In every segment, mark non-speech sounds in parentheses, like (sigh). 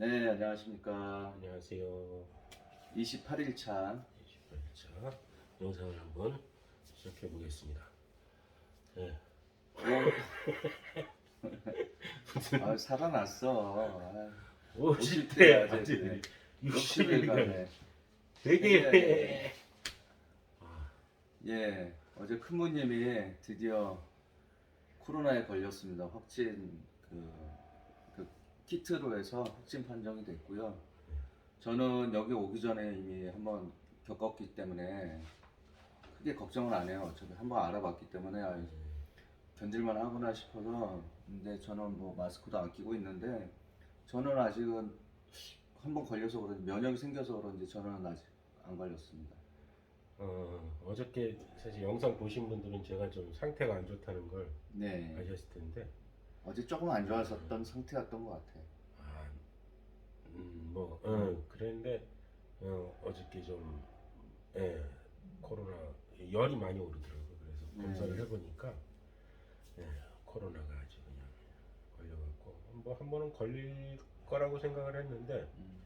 네, 안녕하십니까. 안녕하세요. 28일차. 28차 영상을 한번 시작해 보겠습니다. 네. (laughs) 아, 살아났어. 아, 50대 아재들이. 아재들이 60일 60일 간에. 간에 되게 네. 아, 예, 어제 큰모님이 드디어 코로나에 걸렸습니다. 확진, 그, 그 키트로 해서 확진 판정이 됐고요. 저는 여기 오기 전에 이미 한번 겪었기 때문에 크게 걱정은 안 해요. 어차피 한번 알아봤기 때문에 아, 견딜만 하구나 싶어서 근데 저는 뭐 마스크도 안 끼고 있는데 저는 아직은 한번 걸려서 그런지 면역이 생겨서 그런지 저는 아직 안 걸렸습니다. 어, 어저께 사실 영상 보신 분들은 제가 좀 상태가 안 좋다는 걸 네. 아셨을 텐데 어제 조금 안 좋았었던 상태였던 것 같아요. 아, 음, 뭐, 어, 그랬는데 어, 어저께 좀 예, 코로나 열이 많이 오르더라고요. 그래서 네. 검사를 해보니까 예, 코로나가 아주 그냥 걸려갖고 뭐 한 번은 걸릴 거라고 생각을 했는데 음,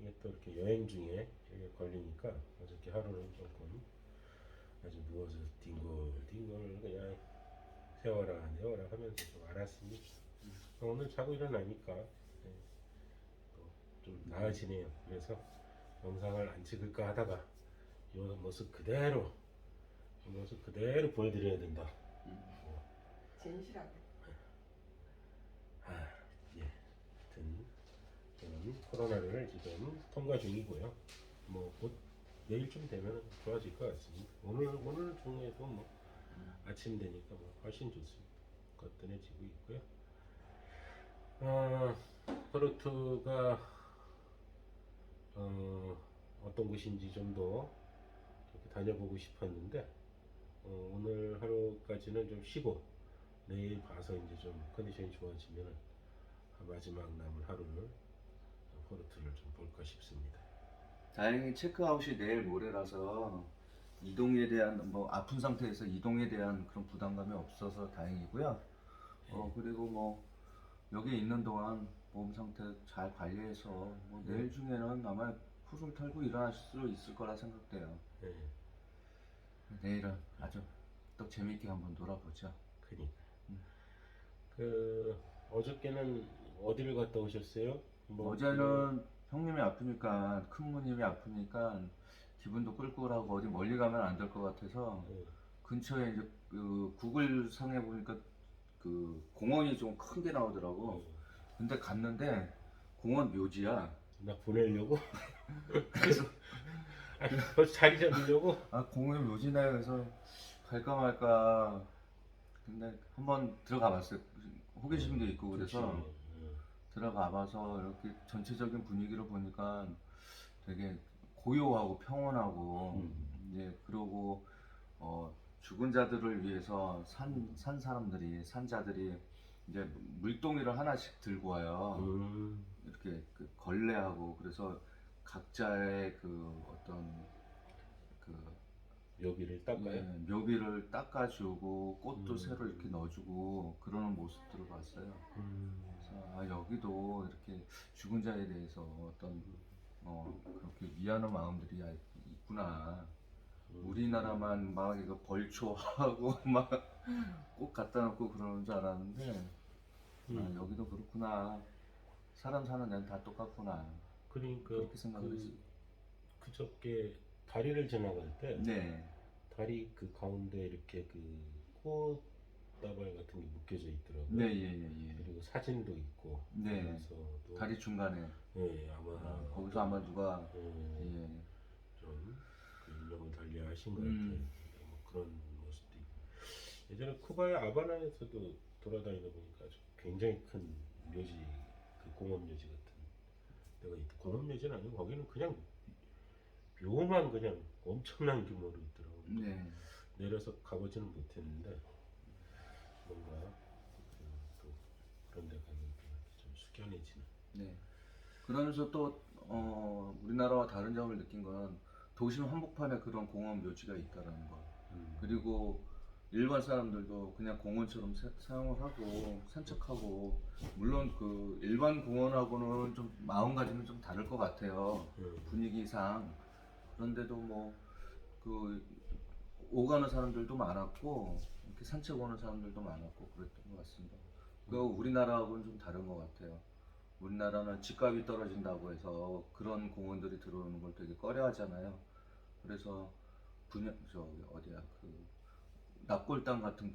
이게 또 이렇게 여행 중에 이게 걸리니까 어저께 하루는 조금 아주 누워서 뒹굴뒹굴 그냥 세워라 내워라 하면서 좀 알았습니다. 오늘 자고 일어나니까 네, 또좀 나아지네요. 그래서 영상을 안 찍을까 하다가 이 모습 그대로 이 모습 그대로 보여드려야 된다. 진실하게. 아, 예. 하여튼 저는 코로나를 지금 통과 중이고요. 뭐 곧 내일쯤 되면 좋아질 것 같습니다. 오늘 오늘 중에도 뭐 아침 되니까 뭐 훨씬 좋습니다. 거뜬해지고 있고요. 아, 포르투가 어, 어떤 곳인지 좀 더 다녀보고 싶었는데 어, 오늘 하루까지는 좀 쉬고 내일 봐서 이제 좀 컨디션이 좋아지면 마지막 남은 하루를 포르투를 좀 볼까 싶습니다. 다행히 체크아웃이 내일 모레라서 이동에 대한 뭐 아픈 상태에서 이동에 대한 그런 부담감이 없어서 다행이고요. 어 그리고 뭐 여기 있는 동안 몸 상태 잘 관리해서 뭐 내일 중에는 아마 풀을 털고 일어날 수 있을 거라 생각돼요. 네, 내일은 아주 또 재밌게 한번 놀아보죠. 그니까. 음. 그 어저께는 어디를 갔다 오셨어요? 뭐 어제는 형님이 아프니까 큰모님이 아프니까 기분도 꿀꿀하고 어디 멀리 가면 안 될 것 같아서 네, 근처에 이제 그 구글 상에 보니까 그 공원이 좀 큰 게 나오더라고. 네. 근데 갔는데 공원 묘지야. 나 보내려고? (laughs) 그래서 아, 벌써 자리 잡으려고? 아 공원 묘지네 그래서 갈까 말까. 근데 한번 들어가 봤어요. 호기심도 있고 그래서 그치. 들어가 봐서 이렇게 전체적인 분위기를 보니까 되게 고요하고 평온하고 음. 이제 그러고 어, 죽은 자들을 위해서 산, 산 사람들이 산자들이 이제 물동이를 하나씩 들고 와요. 음, 이렇게 그 걸레하고 그래서 각자의 그 어떤 그 여기를 닦아요? 네, 묘비를 닦아주고 꽃도 음. 새로 이렇게 넣어주고 그러는 모습들을 봤어요. 음, 그래서 아, 여기도 이렇게 죽은 자에 대해서 어떤 어, 그렇게 위하는 마음들이 아- 있구나. 음. 우리나라만 막 이거 벌초하고 (laughs) 막꽃 갖다 놓고 그러는 줄 알았는데 아, 음. 여기도 그렇구나. 사람 사는 데는 다 똑같구나. 그러니까 그렇게 생각했어요. 그, 그저께 다리를 지나갈 때 네, 다리 그 가운데 이렇게 그 꽃 다발 같은 게 묶여져 있더라고요. 네, 예, 예, 예. 그리고 사진도 있고. 네. 그래서 또 다리 중간에 예, 아마 아, 거기서 아마 누가 예, 예, 좀그 인명을 달리하신 것 음. 같아요. 뭐 그런 모습도 있고. 예전에 쿠바의 아바나에서도 돌아다니다 보니까 아주 굉장히 큰 묘지, 그 공원 묘지 같은 데가 있. 공원 묘지는 아니고 거기는 그냥 묘만 그냥 엄청난 규모로 있더라고요. 네. 내려서 가보지는 못했는데 뭔가 그, 또 그런 데 가면 또좀 숙연해지는. 네. 그러면서 또 어, 우리나라와 다른 점을 느낀 건 도심 한복판에 그런 공원 묘지가 있다라는 거. 음. 그리고 일반 사람들도 그냥 공원처럼 사, 사용을 하고 산책하고 물론 그 일반 공원하고는 좀 마음가짐은 좀 다를 것 같아요. 음. 분위기상 그런데도 뭐 그 오가는 사람들도 많았고 이렇게 산책 오는 사람들도 많았고 그랬던 것 같습니다. 그 우리나라하고는 좀 다른 것 같아요. 우리나라는 집값이 떨어진다고 해서 그런 공원들이 들어오는 걸 되게 꺼려하잖아요. 그래서 분양 저기 어디야 그 납골당 같은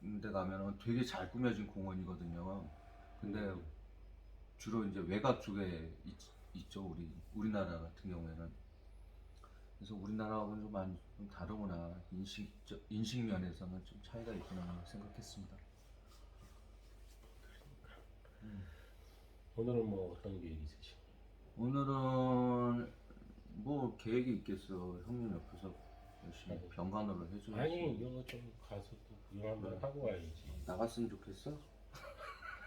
그데 가면은 되게 잘 꾸며진 공원이거든요. 근데 주로 이제 외곽 쪽에 있, 있죠 우리 우리나라 같은 경우에는 그래서 우리나라하고는 좀 많이 좀 다르구나 인식 인식 면에서는 좀 차이가 있구나 생각했습니다. 오늘은 뭐 어떤 계획 있으시죠? 오늘은 뭐 계획이 있겠어 형님 옆에서 열심히 병간호를 해줘야지. 아니 이거 좀 가서 또 구경 한번 하고 와야지. 나갔으면 좋겠어.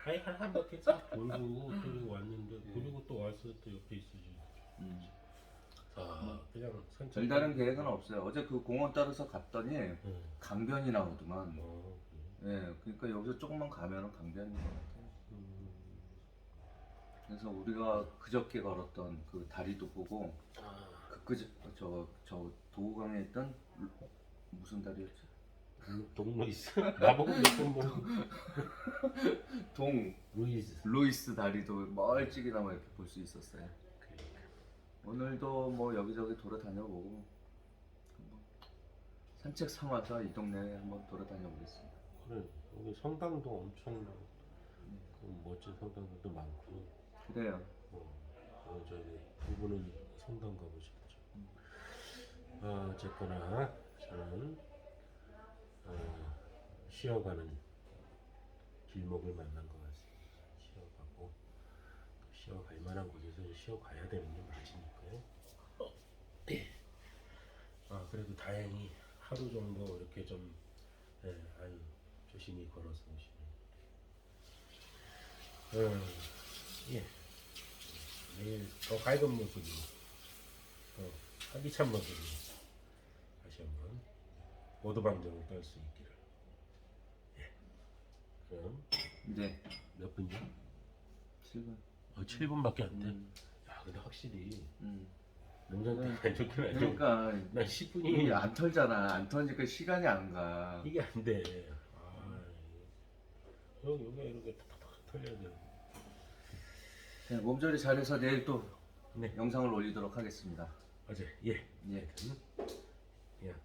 아니 한한 바퀴 싹 돌고 그리고 왔는데 그리고 또 와서 또 옆에 있으지. 음. 아 그냥 산책. 별다른 계획은 없어요. 어제 그 공원 따라서 갔더니 응. 강변이 나오더만. 어, 그래. 예, 그러니까 여기서 조금만 가면은 강변인 것 같아요. 음. 그래서 우리가 그저께 걸었던 그 다리도 보고 아, 그 그저 저저 도구강에 있던 루- 무슨 다리였지? 동루이스 (laughs) 나보고 몇번 보고 동 루이스. 루이스 다리도 멀찍이 나마 이렇게 볼 수 있었어요. 오늘도 뭐 여기저기 돌아다녀보고 뭐 산책 삼아서 이 동네에 한번 돌아다녀 보겠습니다. 그래 여기 성당도 엄청 그 멋진 성당들도 많고. 그래요. 어, 어, 저기 두 분은 성당 가고 싶죠. 아, 어쨌거나 저는 어, 쉬어가는 길목을 만난 것 같습니다. 쉬어가고 또 쉬어갈 만한 곳에서 쉬어가야 되는 게 맞으니까요. 네. 아 그래도 다행히 하루 정도 이렇게 좀 예, 아유 조심히 걸어서 오시네. 음, 예. 내일 더 밝은 모습으로 더 활기찬 모습으로 다시 한번 모두방정을 떨 수 있기를 예. 그럼 이제 몇 분이야? 7분. 어, 7분밖에 안 돼? 음, 야 근데 확실히 음. 명상tem이 안 좋긴 하죠 그러니까 난 이게 10분이 안 털잖아. 안 터지니까 시간이 안 가. 이게 안 돼 아, 여기 여기 이렇게 탁탁탁 털려야 돼 네, 몸조리 잘해서 내일 또 네. 영상을 올리도록 하겠습니다. 어제 예 예. 그냥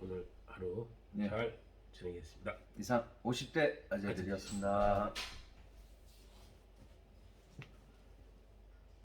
오늘 하루 예. 잘 지내겠습니다 이상 50대 아재들이었습니다.